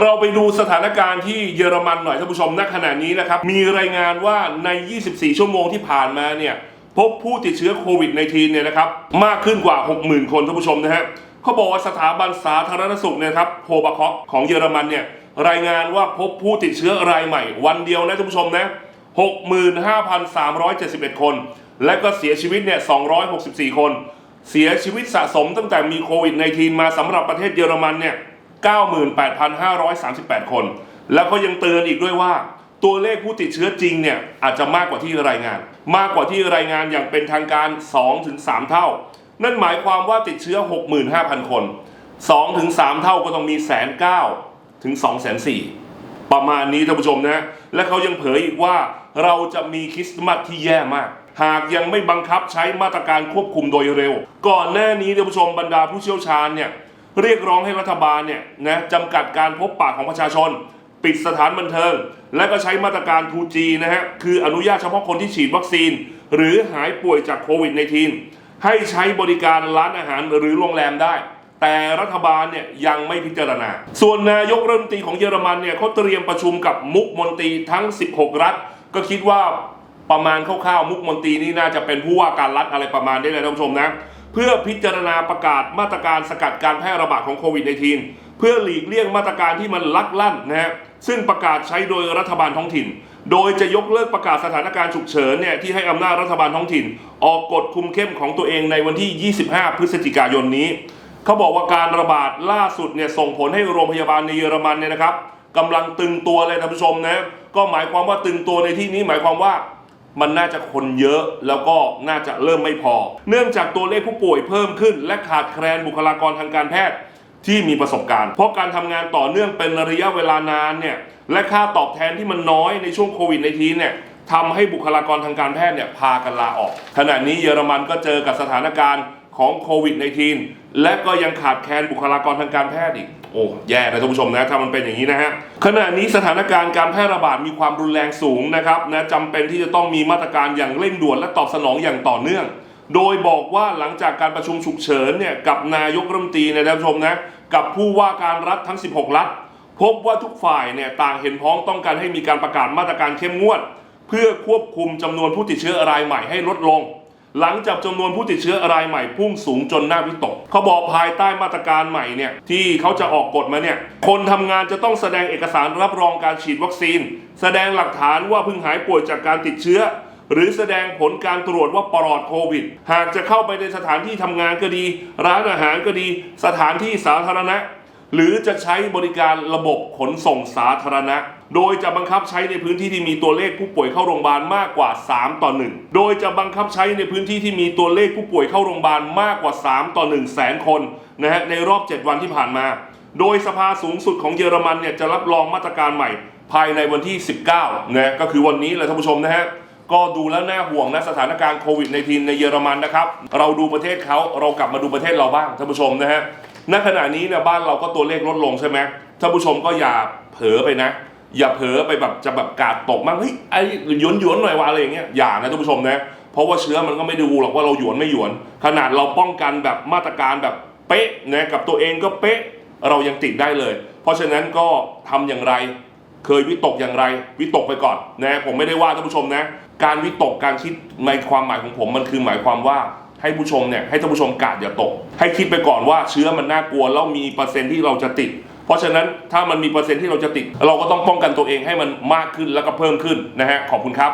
เราไปดูสถานการณ์ที่เยอรมันหน่อยท่านผู้ชมณขณะนี้นะครับ มีรายงานว่าใน 24 ชั่วโมงที่ผ่านมาเนี่ยพบผู้ติดเชื้อโควิด -19 เนี่ยนะครับมากขึ้นกว่า 60,000 คนท่านผู้ชมนะฮะเขาบอกว่าสถาบันสาธารณสุขเนี่ยนะครับโฮบาคอกของเยอรมันเนี่ยรายงานว่าพบผู้ติดเชื้อรายใหม่ วันเดียวนะท่านผู้ชมนะ 65,371 คน และก็เสียชีวิตเนี่ย 264 คน เสียชีวิตสะสมตั้งแต่มีโควิด -19 มาสำหรับประเทศเยอรมันเนี่ย 98,538 คน แล้วก็ยังเตือนอีกด้วยว่า ตัวเลขผู้ติดเชื้อจริงเนี่ยอาจจะมากกว่าที่รายงาน มากกว่าที่รายงานอย่างเป็นทางการ 2-3 เท่า นั่นหมายความว่าติดเชื้อ 65,000 คน 2-3 เท่าก็ต้องมีแสนเก้าถึง2แสนสี่ประมาณนี้ท่านผู้ชมนะ และเขายังเผยอีกว่าเราจะมีคริสต์มาสที่แย่มากหากยังไม่บังคับใช้มาตรการควบคุมโดยเร็ว ก่อนหน้านี้ท่านผู้ชมบรรดาผู้เชี่ยวชาญเนี่ย เรียกร้องให้รัฐบาลเนี่ยนะจำกัดการพบปะของประชาชน ปิดสถานบันเทิง และก็ใช้มาตรการ 2G นะฮะคืออนุญาตเฉพาะคนที่ฉีดวัคซีน หรือหายป่วยจากโควิด -19 ให้ใช้บริการร้านอาหารหรือโรงแรมได้ แต่รัฐบาลเนี่ยยังไม่พิจารณา ส่วนนายกรัฐมนตรีของเยอรมันเนี่ยเขาเตรียมประชุมกับมุกมนตรีทั้ง 16 รัฐ ก็คิดว่าประมาณคร่าวๆมุกมนตรีนี่น่าจะเป็นผู้ว่าการรัฐอะไรประมาณนี้เลยท่านผู้ชมนะ เพื่อพิจารณาประกาศมาตรการสกัดการแพร่ระบาดของโควิด -19 เพื่อหลีกเลี่ยงมาตรการที่มันลักลั่นนะฮะซึ่งประกาศใช้โดยรัฐบาลท้องถิ่น โดยจะยกเลิกประกาศสถานการณ์ฉุกเฉินเนี่ยที่ให้อำนาจรัฐบาลท้องถิ่น ออกกฎคุมเข้มของตัวเองในวันที่ 25 พฤศจิกายนนี้เขาบอกว่าการระบาดล่าสุดเนี่ยส่งผลให้โรงพยาบาลในเยอรมันเนี่ยนะครับกำลังตึงตัวเลยท่านผู้ชมนะก็หมายความว่าตึงตัวในที่นี้หมายความว่า มันน่าจะคนเยอะแล้วก็น่าจะเริ่มไม่พอ เนื่องจากตัวเลขผู้ป่วยเพิ่มขึ้น และขาดแคลนบุคลากรทางการแพทย์ที่มีประสบการณ์ เพราะการทำงานต่อเนื่องเป็นระยะเวลานานเนี่ยและค่าตอบแทนที่มันน้อยในช่วงโควิดในทีเนี่ยทำให้บุคลากรทางการแพทย์เนี่ยพากันลาออก ขณะนี้เยอรมันก็เจอกับสถานการณ์ของโควิด -19 และก็ยังขาดแคลนบุคลากรทางการแพทย์อีก โอ้แย่นะท่านผู้ชมนะถ้ามันเป็นอย่างนี้นะฮะขณะนี้สถานการณ์การแพร่ระบาดมีความรุนแรงสูงนะครับนะจำเป็นที่จะต้องมีมาตรการอย่างเร่งด่วนและตอบสนองอย่างต่อเนื่อง โดยบอกว่าหลังจากการประชุมฉุกเฉินเนี่ยกับนายกรัฐมนตรีนยนะท่านผู้ชมนะกับผู้ว่าการรัฐทั้ง 16 รัฐ พบว่าทุกฝ่ายเนี่ยต่างเห็นพ้องต้องการให้มีการประกาศมาตรการเข้มงวด เพื่อควบคุมจำนวนผู้ติดเชื้อรายใหม่ให้ลดลง หลังจากจำนวนผู้ติดเชื้อรายใหม่พุ่งสูงจนน่าวิตกเขาบอกภายใต้มาตรการใหม่เนี่ยที่เขาจะออกกฎมาเนี่ยคนทำงานจะต้องแสดงเอกสารรับรองการฉีดวัคซีน แสดงหลักฐานว่าเพิ่งหายป่วยจากการติดเชื้อ หรือแสดงผลการตรวจว่าปลอดโควิด หากจะเข้าไปในสถานที่ทำงานก็ดี ร้านอาหารก็ดี สถานที่สาธารณะ หรือจะใช้บริการระบบขนส่งสาธารณะ โดยจะบังคับใช้ในพื้นที่ที่มีตัวเลขผู้ป่วยเข้าโรงพยาบาลมากกว่า 3 ต่อ 1 โดยจะบังคับใช้ในพื้นที่ที่มีตัวเลขผู้ป่วยเข้าโรงพยาบาลมากกว่า 3 ต่อ 1 แสนคนนะฮะในรอบ 7 วันที่ผ่านมา โดยสภาสูงสุดของเยอรมันเนี่ยจะรับรองมาตรการใหม่ ภายในวันที่ 19นะก็คือวันนี้แหละท่านผู้ชมนะฮะก็ดูแล้วน่าห่วงนะสถานการณ์โควิดในทีในเยอรมันนะครับ เราดูประเทศเขาเรากลับมาดูประเทศเราบ้างท่านผู้ชมนะฮะณขณะนี้เนี่ยบ้านเราก็ตัวเลขลดลงใช่ไหมท่านผู้ชมก็อย่าเผลอไปนะ อย่าเผลอไปแบบจะแบบกาดตกมากเฮ้ยไอ้หยวนหยวนๆหน่อยวะอะไรอย่างเงี้ยอย่านะท่านผู้ชมนะเพราะว่าเชื้อมันก็ไม่ดูหรอกว่าเราหยวนไม่หยวน ขนาดเราป้องกันแบบมาตรการแบบเป๊ะนะกับตัวเองก็เป๊ะเรายังติดได้เลย เพราะฉะนั้นก็ทำอย่างไร เคยวิตกอย่างไร วิตกไปก่อนนะผมไม่ได้ว่าท่านผู้ชมนะ การวิตกการคิดในความหมายของผมมันคือหมายความว่าให้ผู้ชมเนี่ยให้ท่านผู้ชมกาดอย่าตก ให้คิดไปก่อนว่าเชื้อมันน่ากลัวแล้วมีเปอร์เซ็นต์ที่เราจะติด เพราะฉะนั้นถ้ามันมีเปอร์เซ็นต์ที่เราจะติด เราก็ต้องป้องกันตัวเองให้มันมากขึ้นแล้วก็เพิ่มขึ้นนะฮะขอบคุณครับ